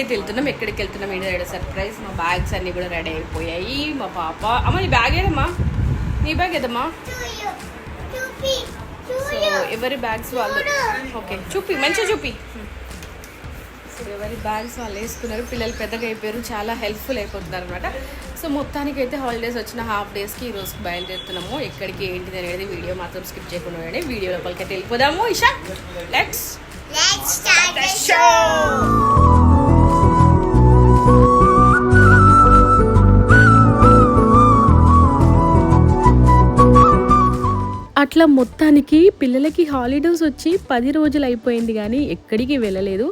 అయితే వెళ్తున్నాం ఎక్కడికి వెళ్తున్నాం ఏంటో సర్ప్రైజ్ మా బ్యాగ్స్ అన్నీ కూడా రెడీ అయిపోయాయి. మా పాప అమ్మ నీ బ్యాగ్ ఏదమ్మా? నీ బ్యాగ్ ఏదమ్మా? సో ఎవరి బ్యాగ్స్ వాళ్ళు? ఓకే చూపి మంచిగా చూపి. సో ఎవరి బ్యాగ్స్ వాళ్ళు వేసుకున్నారు పిల్లలు పెద్దగా అయిపోయారు చాలా హెల్ప్ఫుల్ అయిపోతున్నారు అనమాట సో మొత్తానికి అయితే హాలిడేస్ వచ్చిన హాఫ్ డేస్కి ఈ రోజుకి బయలుదేరుతున్నాము. ఎక్కడికి ఏంటిది అనేది వీడియో మాత్రం స్కిప్ చేయకుండా ఉండండి. వీడియో లోపలికి అయితే వెళ్ళిపోదాము. Isha let's Let's start the అట్లా మొత్తానికి పిల్లలకి హాలిడేస్ వచ్చి పది రోజులు అయిపోయింది కానీ ఎక్కడికి వెళ్ళలేదు.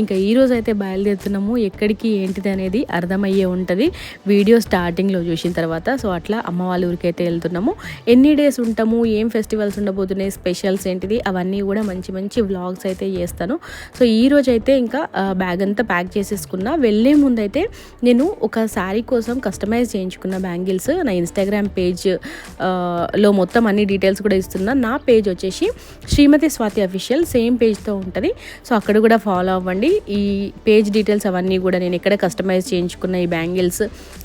ఇంకా ఈ రోజు అయితే బయలుదేరుతున్నాము. ఎక్కడికి ఏంటిది అనేది అర్థమయ్యే ఉంటుంది. వీడియో స్టార్టింగ్లో చూసిన తర్వాత సో అట్లా అమ్మ వాళ్ళ ఊరికి అయితే వెళ్తున్నాము. ఎన్ని డేస్ ఉంటాము? ఏం ఫెస్టివల్స్ ఉండబోతున్నాయి? స్పెషల్స్ ఏంటిది? అవన్నీ కూడా మంచి మంచి వ్లాగ్స్ అయితే చేస్తాను. సో ఈ అయితే ఇంకా బ్యాగ్ అంతా ప్యాక్ చేసేసుకున్నా. వెళ్ళే ముందు అయితే నేను ఒక శారీ కోసం కస్టమైజ్ చేయించుకున్న బ్యాంగిల్స్. నా ఇన్స్టాగ్రామ్ పేజ్లో మొత్తం అన్ని డీటెయిల్స్ కూడా ఇస్తున్నా నా పేజ్ వచ్చేసి శ్రీమతి స్వాతి అఫీషియల్ సేమ్ పేజ్తో ఉంటుంది. సో అక్కడ కూడా ఫాలో అవ్వండి. ఈ పేజ్ డీటెయిల్స్ అవన్నీ కూడా నేను ఎక్కడ కస్టమైజ్ చేయించుకున్న ఈ బ్యాంగిల్స్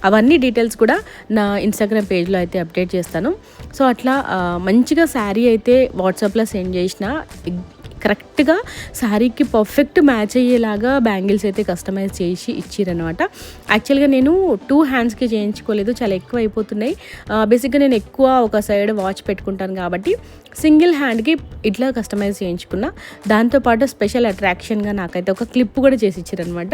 అవన్నీ డీటెయిల్స్ కూడా నా ఇన్స్టాగ్రామ్ పేజ్లో అయితే అప్డేట్ చేస్తాను. సో అట్లా మంచిగా శారీ అయితే వాట్సాప్లో సెండ్ చేసిన కరెక్ట్గా శారీకి పర్ఫెక్ట్ మ్యాచ్ అయ్యేలాగా బ్యాంగిల్స్ అయితే కస్టమైజ్ చేసి ఇచ్చిరనమాట యాక్చువల్గా నేను టూ హ్యాండ్స్కి చేయించుకోలేదు చాలా ఎక్కువ అయిపోతున్నాయి బేసిక్గా నేను ఎక్కువ ఒక సైడ్ వాచ్ పెట్టుకుంటాను కాబట్టి సింగిల్ హ్యాండ్కి ఇట్లా కస్టమైజ్ చేయించుకున్నా. దాంతోపాటు స్పెషల్ అట్రాక్షన్గా నాకైతే ఒక క్లిప్ కూడా చేసి ఇచ్చారనమాట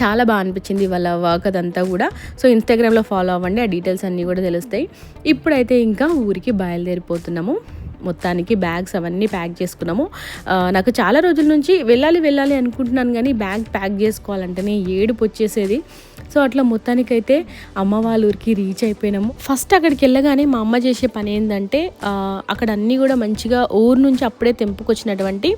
చాలా బాగా అనిపించింది వాళ్ళ వర్క్ అదంతా కూడా. సో ఇన్స్టాగ్రామ్లో ఫాలో అవ్వండి ఆ డీటెయిల్స్ అన్నీ కూడా తెలుస్తాయి. ఇప్పుడైతే ఇంకా ఊరికి బయలుదేరిపోతున్నాము. మొత్తానికి బ్యాగ్స్ అవన్నీ ప్యాక్ చేసుకున్నాము. నాకు చాలా రోజుల నుంచి వెళ్ళాలి వెళ్ళాలి అనుకుంటున్నాను కానీ బ్యాగ్ ప్యాక్ చేసుకోవాలంటేనే ఏడుపు వచ్చేసేది. సో అట్లా మొత్తానికైతే అమ్మ వాళ్ళ ఊరికి రీచ్ అయిపోయినాము. ఫస్ట్ అక్కడికి వెళ్ళగానే మా అమ్మ చేసే పని ఏంటంటే అక్కడ అన్నీ కూడా మంచిగా ఊరు నుంచి అప్పుడే తెంపుకొచ్చినటువంటి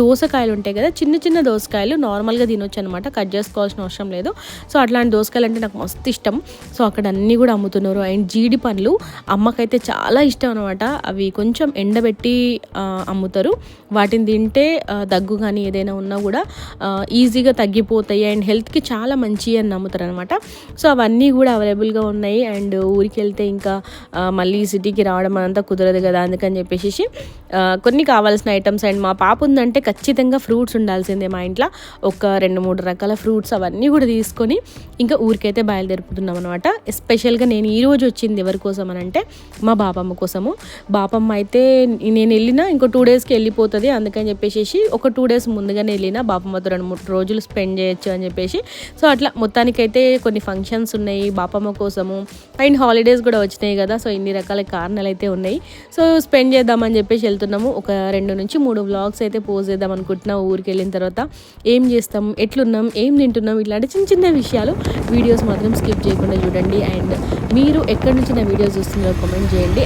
దోసకాయలు ఉంటాయి కదా చిన్న చిన్న దోసకాయలు నార్మల్గా తినొచ్చు అనమాట కట్ చేసుకోవాల్సిన అవసరం లేదు. సో అట్లాంటి దోసకాయలు అంటే నాకు మస్తు ఇష్టం. సో అక్కడ అన్నీ కూడా అమ్ముతున్నారు. అండ్ జీడి పండ్లు అమ్మకైతే చాలా ఇష్టం అనమాట. అవి కొంచెం ఎండబెట్టి అమ్ముతారు. వాటిని తింటే దగ్గు కానీ ఏదైనా ఉన్నా కూడా ఈజీగా తగ్గిపోతాయి. అండ్ హెల్త్కి చాలా మంచి అని నమ్ముతారు అనమాట సో అవన్నీ కూడా అవైలబుల్గా ఉన్నాయి. అండ్ ఊరికి వెళ్తే ఇంకా మళ్ళీ సిటీకి రావడం అంతా కుదరదు కదా అందుకని చెప్పేసి కొన్ని కావాల్సిన ఐటమ్స్. అండ్ మా పాప ఉందంటే ఖచ్చితంగా ఫ్రూట్స్ ఉండాల్సిందే మా ఇంట్లో. ఒక రెండు మూడు రకాల ఫ్రూట్స్ అవన్నీ కూడా తీసుకొని ఇంకా ఊరికైతే బయలుదేరుపుతున్నాం అనమాట ఎస్పెషల్గా నేను ఈ రోజు వచ్చింది ఎవరి కోసం అని అంటే మా బాపమ్మ కోసము. బాపమ్మ అయితే నేను వెళ్ళినా ఇంకో టూ డేస్కి వెళ్ళిపోతుంది అందుకని చెప్పేసి ఒక టూ డేస్ ముందుగానే వెళ్ళిన బాపమ్మతో రెండు మూడు రోజులు స్పెండ్ చేయొచ్చు అని చెప్పేసి. సో అట్లా మొత్తానికైతే కొన్ని ఫంక్షన్స్ ఉన్నాయి బాపమ్మ కోసము. అండ్ హాలిడేస్ కూడా వచ్చినాయి కదా సో ఇన్ని రకాల కారణాలు అయితే ఉన్నాయి. సో స్పెండ్ చేద్దామని చెప్పేసి వెళ్తున్నాము. ఒక రెండు నుంచి మూడు బ్లాగ్స్ అయితే చేద్దాం అనుకుంటున్నా ఊరికి వెళ్ళిన తర్వాత. ఏం చేస్తాం? ఎట్లున్నాం? ఏం తింటున్నాం? ఇట్లాంటి చిన్న చిన్న విషయాలు వీడియోస్ మాత్రం స్కిప్ చేయకుండా చూడండి. అండ్ మీరు ఎక్కడి నుంచి నా వీడియోస్ చూస్తున్నారో కామెంట్ చేయండి.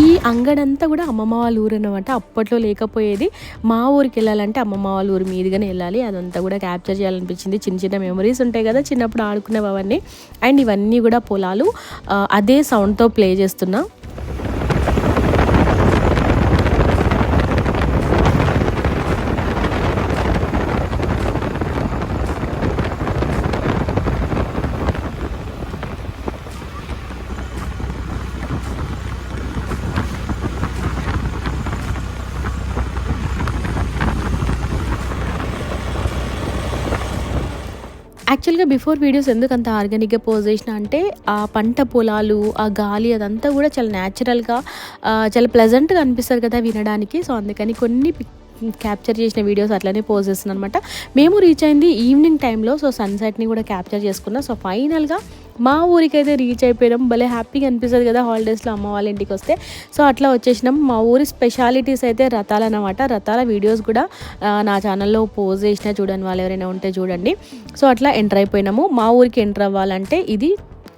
ఈ అంగడంతా కూడా అమ్మమ్మ వాళ్ళ ఊరు అనమాట అప్పట్లో లేకపోయేది మా ఊరికి వెళ్ళాలంటే అమ్మమ్మ వాళ్ళ ఊరు మీదుగానే వెళ్ళాలి. అదంతా కూడా క్యాప్చర్ చేయాలనిపించింది. చిన్న చిన్న మెమరీస్ ఉంటాయి కదా చిన్నప్పుడు ఆడుకునేవి అవన్నీ అండ్ ఇవన్నీ కూడా పొలాలు అదే సౌండ్తో ప్లే చేస్తున్నా యాక్చువల్గా బిఫోర్ వీడియోస్ ఎందుకంత ఆర్గానిక్గా పోజ్ చేసిన అంటే ఆ పంట పొలాలు ఆ గాలి అదంతా కూడా చాలా న్యాచురల్గా చాలా ప్లెజెంట్గా అనిపిస్తుంది కదా వినడానికి. సో అందుకని కొన్ని పిక్ క్యాప్చర్ చేసిన వీడియోస్ అట్లనే పోస్ట్ చేస్తున్నాను అనమాట మేము రీచ్ అయింది ఈవినింగ్ టైంలో సో సన్సెట్ని కూడా క్యాప్చర్ చేసుకున్నాం. సో ఫైనల్గా మా ఊరికి అయితే రీచ్ అయిపోయినాం. భలే హ్యాపీగా అనిపిస్తుంది కదా హాలిడేస్లో అమ్మ వాళ్ళ ఇంటికి వస్తే. సో అట్లా వచ్చేసినాం. మా ఊరి స్పెషాలిటీస్ అయితే రథాలు అనమాట రథాల వీడియోస్ కూడా నా ఛానల్లో పోజ్ చేసినా చూడండి వాళ్ళు ఎవరైనా ఉంటే చూడండి. సో అట్లా ఎంటర్ అయిపోయినాము. మా ఊరికి ఎంటర్ అవ్వాలంటే ఇది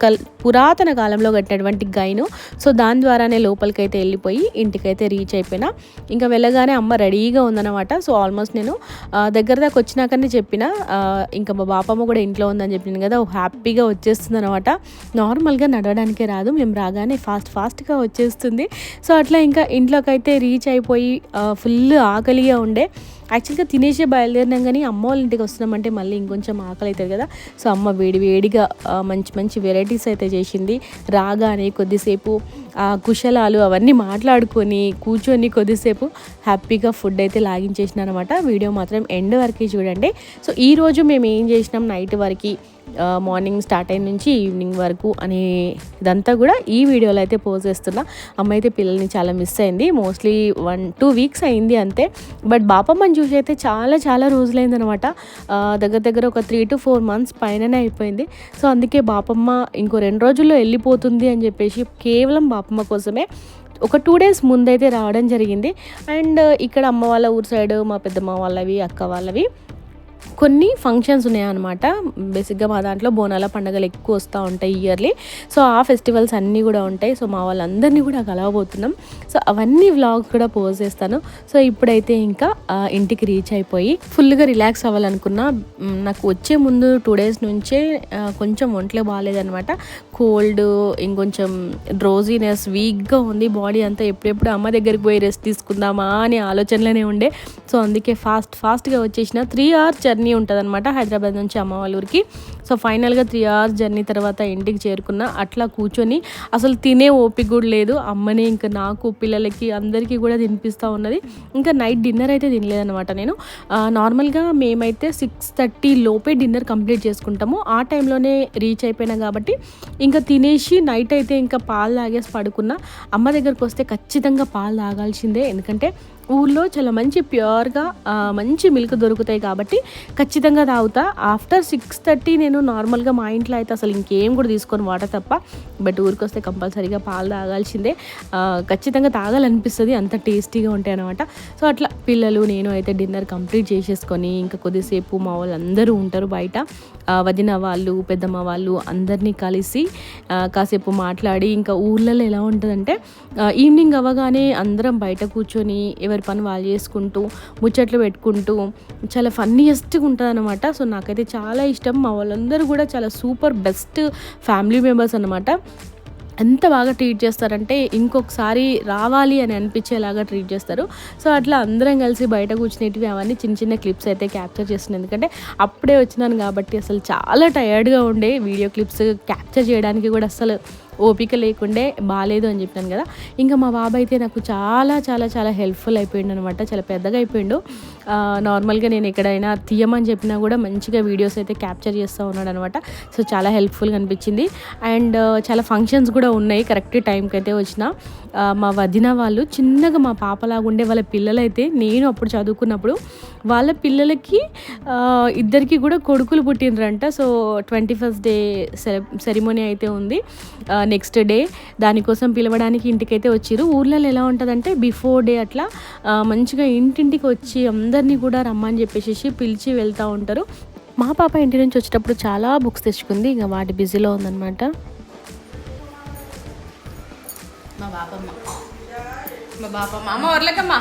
కల్ పురాతన కాలంలో కట్టినటువంటి గైను. సో దాని ద్వారానే లోపలికైతే వెళ్ళిపోయి ఇంటికైతే రీచ్ అయిపోయినా. ఇంకా వెళ్ళగానే అమ్మ రెడీగా ఉందన్నమాట. సో ఆల్మోస్ట్ నేను దగ్గర దాకా వచ్చినాకనే చెప్పిన. ఇంకా మా బాపమ్మ కూడా ఇంట్లో ఉందని చెప్పినాను కదా హ్యాపీగా వచ్చేస్తుంది అనమాట నార్మల్గా నడవడానికే రాదు మేము రాగానే ఫాస్ట్ ఫాస్ట్గా వచ్చేస్తుంది. సో అట్లా ఇంకా ఇంట్లోకి అయితే రీచ్ అయిపోయి ఫుల్ ఆకలిగా ఉండే. యాక్చువల్గా తినేసే బయలుదేరినాం కానీ అమ్మ వాళ్ళ ఇంటికి వస్తున్నామంటే మళ్ళీ ఇంకొంచెం ఆకలి అవుతుంది కదా. సో అమ్మ వేడి వేడిగా మంచి మంచి వెరైటీస్ అయితే చేసింది. రాగానే కొద్దిసేపు కుశలాలు అవన్నీ మాట్లాడుకొని కూర్చొని కొద్దిసేపు హ్యాపీగా ఫుడ్ అయితే లాగించేసిన అనమాట వీడియో మాత్రం ఎండ్ వరకు చూడండి. సో ఈరోజు మేము ఏం చేసినాం? నైట్ వరకు మార్నింగ్ స్టార్ట్ అయిన నుంచి ఈవినింగ్ వరకు అనే ఇదంతా కూడా ఈ వీడియోలో అయితే పోజ్ చేస్తున్నా. అమ్మ అయితే పిల్లల్ని చాలా మిస్ అయింది. మోస్ట్లీ వన్ టూ వీక్స్ అయింది అంతే. బట్ బాపమ్మని చూసి అయితే చాలా చాలా రోజులైందనమాట దగ్గర దగ్గర ఒక త్రీ టు ఫోర్ మంత్స్ పైననే అయిపోయింది. సో అందుకే బాపమ్మ ఇంకో రెండు రోజుల్లో వెళ్ళిపోతుంది అని చెప్పేసి కేవలం బాపమ్మ కోసమే. ఒక టూ డేస్ ముందైతే రావడం జరిగింది. అండ్ ఇక్కడ అమ్మ వాళ్ళ ఊరు సైడ్ మా పెద్దమ్మ వాళ్ళవి అక్క వాళ్ళవి. కొన్ని ఫంక్షన్స్ ఉన్నాయన్నమాట. బేసిక్గా మా దాంట్లో బోనాల పండుగలు ఎక్కువ వస్తూ ఉంటాయి ఇయర్లీ సో ఆ ఫెస్టివల్స్ అన్నీ కూడా ఉంటాయి. సో మా వాళ్ళందరినీ కూడా కలవబోతున్నాం. సో అవన్నీ వ్లాగ్స్ కూడా పోస్ట్ చేస్తాను. సో ఇప్పుడైతే ఇంకా ఇంటికి రీచ్ అయిపోయి ఫుల్గా రిలాక్స్ అవ్వాలనుకున్నా నాకు వచ్చే ముందు టూ డేస్ నుంచే కొంచెం ఒంట్లో బాగాలేదనమాట కోల్డ్ ఇంకొంచెం డ్రోజీనెస్ వీక్గా ఉంది. బాడీ అంతా ఎప్పుడెప్పుడు అమ్మ దగ్గరికి పోయి రెస్ట్ తీసుకుందామా అనే ఆలోచనలోనే ఉండే. సో అందుకే ఫాస్ట్ ఫాస్ట్గా వచ్చేసిన త్రీ అవర్స్ జర్నీ ఉంటుంది అనమాట హైదరాబాద్ నుంచి అమ్మ వాళ్ళ ఊరికి సో ఫైనల్గా త్రీ అవర్స్ జర్నీ తర్వాత ఇంటికి చేరుకున్న అట్లా కూర్చొని అసలు తినే ఓపిక కూడా లేదు. అమ్మని ఇంకా నాకు పిల్లలకి అందరికీ కూడా తినిపిస్తూ ఉన్నది. ఇంకా నైట్ డిన్నర్ అయితే తినలేదన్నమాట నేను. నార్మల్గా మేమైతే సిక్స్ థర్టీ లోపే డిన్నర్ కంప్లీట్ చేసుకుంటాము. ఆ టైంలోనే రీచ్ అయిపోయినా కాబట్టి ఇంకా తినేసి నైట్ అయితే ఇంకా పాలు తాగేసి పడుకున్నా. అమ్మ దగ్గరకు వస్తే ఖచ్చితంగా పాలు తాగాల్సిందే. ఎందుకంటే ఊళ్ళో చాలా మంచి ప్యూర్గా మంచి మిల్క్ దొరుకుతాయి కాబట్టి ఖచ్చితంగా తాగుతా. ఆఫ్టర్ సిక్స్ థర్టీ నేను నార్మల్గా మా ఇంట్లో అయితే అసలు ఇంకేం కూడా తీసుకొని వాటర్ తప్ప. బట్ ఊరికి వస్తే కంపల్సరీగా పాలు తాగాల్సిందే. ఖచ్చితంగా తాగాలనిపిస్తుంది అంత టేస్టీగా ఉంటాయి అనమాట సో అట్లా పిల్లలు నేను అయితే డిన్నర్ కంప్లీట్ చేసేసుకొని ఇంకా కొద్దిసేపు మా వాళ్ళందరూ ఉంటారు బయట. వదిన వాళ్ళు పెద్దమ్మ వాళ్ళు అందరినీ కలిసి కాసేపు మాట్లాడి ఇంకా ఊర్లలో ఎలా ఉంటుందంటే ఈవినింగ్ అవ్వగానే అందరం బయట కూర్చొని ఎవరు పని వాళ్ళు చేసుకుంటూ ముచ్చట్లు పెట్టుకుంటూ చాలా ఫన్నీయెస్ట్గా ఉంటుంది అనమాట సో నాకైతే చాలా ఇష్టం. మా వాళ్ళందరూ కూడా చాలా సూపర్ బెస్ట్ ఫ్యామిలీ మెంబర్స్ అనమాట ఎంత బాగా ట్రీట్ చేస్తారంటే ఇంకొకసారి రావాలి అని అనిపించేలాగా ట్రీట్ చేస్తారు. సో అట్లా అందరం కలిసి బయట కూర్చునేటివి అవన్నీ చిన్న చిన్న క్లిప్స్ అయితే క్యాప్చర్ చేస్తున్నాను ఎందుకంటే అప్పుడే వచ్చినాను కాబట్టి అసలు చాలా టయర్డ్గా ఉండే వీడియో క్లిప్స్ క్యాప్చర్ చేయడానికి కూడా అసలు ఓపిక లేకుండే బాగాలేదు అని చెప్పాను కదా. ఇంకా మా బాబాయ్ అయితే నాకు చాలా చాలా చాలా హెల్ప్ఫుల్ అయిపోయిండు అనమాట చాలా పెద్దగా అయిపోయిండు. నార్మల్గా నేను ఎక్కడైనా తీయమని చెప్పినా కూడా మంచిగా వీడియోస్ అయితే క్యాప్చర్ చేస్తూ ఉన్నాడు అనమాట సో చాలా హెల్ప్ఫుల్గా అనిపించింది. అండ్ చాలా ఫంక్షన్స్ కూడా ఉన్నాయి. కరెక్ట్ టైంకి అయితే వచ్చిన. మా వదిన వాళ్ళు చిన్నగా మా పాపలాగుండే వాళ్ళ పిల్లలైతే నేను అప్పుడు చదువుకున్నప్పుడు వాళ్ళ పిల్లలకి ఇద్దరికి కూడా కొడుకులు పుట్టినరంట so twenty first day ceremony అయితే ఉంది. నెక్స్ట్ డే దానికోసం పిలవడానికి ఇంటికైతే వచ్చిర్రు. ఊర్లలో ఎలా ఉంటుందంటే బిఫోర్ డే అట్లా మంచిగా ఇంటింటికి వచ్చి అందరినీ కూడా రమ్మని చెప్పేసి పిలిచి వెళ్తూ ఉంటారు. మా పాప ఇంటి నుంచి వచ్చేటప్పుడు చాలా బుక్స్ తెచ్చుకుంది. ఇంకా వాటి బిజీలో ఉందన్నమాట. మా బాపమ్మ. మా బాపమ్మ. అమ్మ వర్లకమ్మా.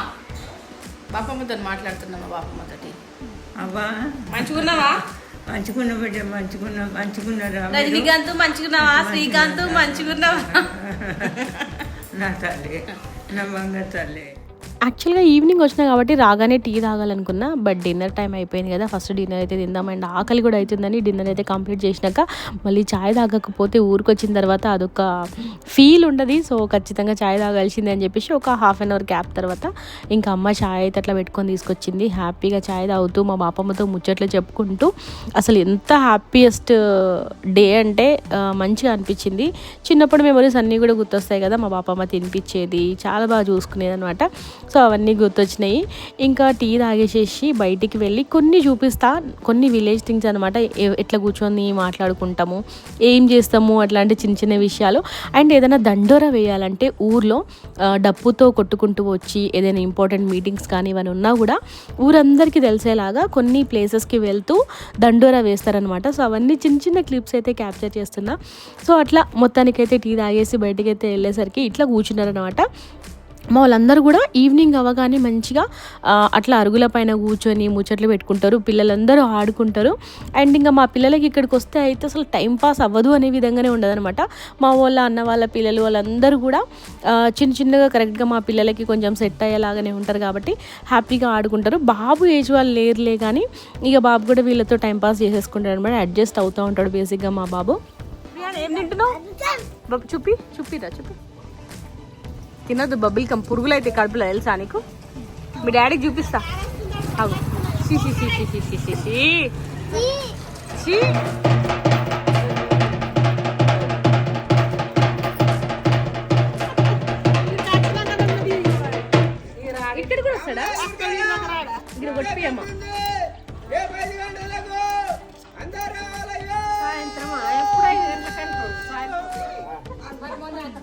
బాపమ్మతో మాట్లాడుతున్నా మా బాపమ్మతోటి అవ్వా? మంచిగున్నావా మంచుకున్న బిడ్డ మంచుకున్న మంచుకున్నారా? రజనీకాంత్ మంచిగున్నావా శ్రీకాంత్ మంచిగున్నావా నా తల్లి నా బంగారు తల్లి. యాక్చువల్గా ఈవినింగ్ వచ్చినా కాబట్టి రాగానే టీ తాగాలనుకున్నా బట్ డిన్నర్ టైం అయిపోయింది కదా ఫస్ట్ డిన్నర్ అయితే తిందాం అండ్ ఆకలి కూడా అవుతుందని డిన్నర్ అయితే కంప్లీట్ చేసినాక మళ్ళీ చాయ్ తాగకపోతే ఊరికి వచ్చిన తర్వాత అదొక ఫీల్ ఉండదు. సో ఖచ్చితంగా చాయ్ తాగాల్సిందే అని చెప్పేసి ఒక హాఫ్ అన్ అవర్ గ్యాప్ తర్వాత ఇంకా అమ్మ చాయ్ అయితే అట్లా పెట్టుకొని తీసుకొచ్చింది. హ్యాపీగా చాయ్ తాగుతూ మా బాపమ్మతో ముచ్చట్లు చెప్పుకుంటూ అసలు ఎంత హ్యాపీయెస్ట్ డే అంటే మంచిగా అనిపించింది. చిన్నప్పుడు మెమరీస్ అన్నీ కూడా గుర్తొస్తాయి కదా మా బాపమ్మ తినిపించేది చాలా బాగా చూసుకునేది అనమాట సో అవన్నీ గుర్తొచ్చినాయి. ఇంకా టీ తాగేసేసి బయటికి వెళ్ళి కొన్ని చూపిస్తా కొన్ని విలేజ్ థింగ్స్ అనమాట ఎట్లా కూర్చొని మాట్లాడుకుంటాము ఏం చేస్తాము అట్లాంటి చిన్న చిన్న విషయాలు. అండ్ ఏదైనా దండోర వేయాలంటే ఊర్లో డప్పుతో కొట్టుకుంటూ వచ్చి ఏదైనా ఇంపార్టెంట్ మీటింగ్స్ కానీ ఇవన్నీ ఉన్నా కూడా ఊరందరికీ తెలిసేలాగా కొన్ని ప్లేసెస్కి వెళ్తూ దండోరా వేస్తారనమాట సో అవన్నీ చిన్న చిన్న క్లిప్స్ అయితే క్యాప్చర్ చేస్తున్నా. సో అట్లా మొత్తానికైతే టీ తాగేసి బయటకైతే అయితే వెళ్ళేసరికి ఇట్లా కూర్చున్నారనమాట మా వాళ్ళందరూ కూడా ఈవినింగ్ అవ్వగానే మంచిగా అట్లా అరుగుల పైన కూర్చొని ముచ్చట్లు పెట్టుకుంటారు పిల్లలందరూ ఆడుకుంటారు. అండ్ ఇంకా మా పిల్లలకి ఇక్కడికి వస్తే అయితే అసలు టైం పాస్ అవ్వదు అనే విధంగానే ఉండదన్నమాట. మా వాళ్ళ అన్న వాళ్ళ పిల్లలు వాళ్ళందరూ కూడా చిన్న చిన్నగా కరెక్ట్గా మా పిల్లలకి కొంచెం సెట్ అయ్యేలాగానే ఉంటారు కాబట్టి హ్యాపీగా ఆడుకుంటారు. బాబు ఏజ్ వాళ్ళు లేరులే కానీ ఇక బాబు కూడా వీళ్ళతో టైం పాస్ చేసేసుకుంటాడు అనమాట అడ్జస్ట్ అవుతూ ఉంటాడు బేసిక్గా మా బాబు. ఏం తింటున్నావు? బాబు చూపి చూపిరా చూపి. తినద్దు బబ్బుల్ కం పురుగులు అయితే కడుపులో తెలుసా నీకు? మీ డాడీకి చూపిస్తా. అవు సి సి సి సి సి సి సి ఇక్కడ కూడా వస్తాడా? ఇక్కడ కొట్టిపోయమ్మా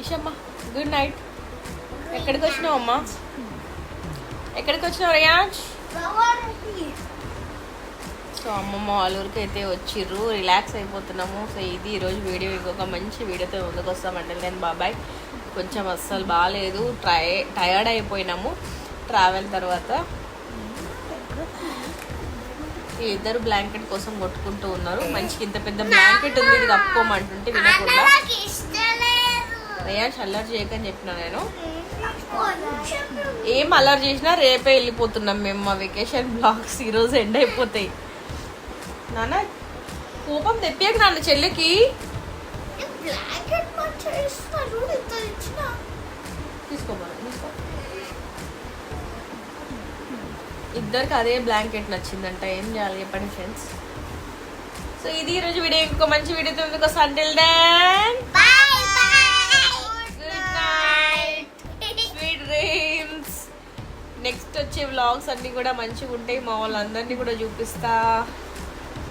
ఇషమ్మ గుడ్ నైట్ ఎక్కడికి వచ్చినావు అమ్మా? ఎక్కడికి వచ్చినావు రియాజ్? సో అమ్మమ్మ వాళ్ళ ఊరికి అయితే వచ్చిర్రు. రిలాక్స్ అయిపోతున్నాము. సో ఇది ఈరోజు వీడియో. ఇంకొక మంచి వీడియోతో ముందుకు వస్తామంటే నేను బాబాయ్. కొంచెం అస్సలు బాగాలేదు. Try tired అయిపోయినాము. ట్రావెల్ తర్వాత. ఈ ఇద్దరు బ్లాంకెట్ కోసం కొట్టుకుంటూ ఉన్నారు. మంచిగా ఇంత పెద్ద బ్లాంకెట్ ఉంది. ఇది కప్పుకోమంటుంటే వినకుండా. రియాజ్ అల్లరి చేయకని చెప్పిన నేను. ఏం అల్లరి చేసినా రేపే వెళ్ళిపోతున్నాం మేము. మా వెకేషన్ బ్లాగ్స్ ఈరోజు ఎండ్ అయిపోతాయి. నాన్న కోపం తెప్పాక నాన్న చెల్లికి. ఇద్దరికి అదే బ్లాంకెట్ నచ్చిందంట. ఏం చేయాలి చెప్పండి ఫ్రెండ్స్ సో ఇది ఈరోజు వీడియో ఇంకో మంచి వీడియోతో అంటిల్ దెన్ వచ్చే వ్లాగ్స్ అన్నీ కూడా మంచిగా ఉంటాయి. మా వాళ్ళందరినీ కూడా చూపిస్తా.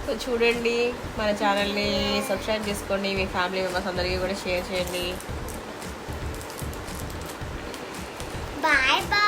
సో చూడండి మన ఛానల్ని సబ్స్క్రైబ్ చేసుకోండి. మీ ఫ్యామిలీ మెంబర్స్ అందరికీ కూడా షేర్ చేయండి. Bye bye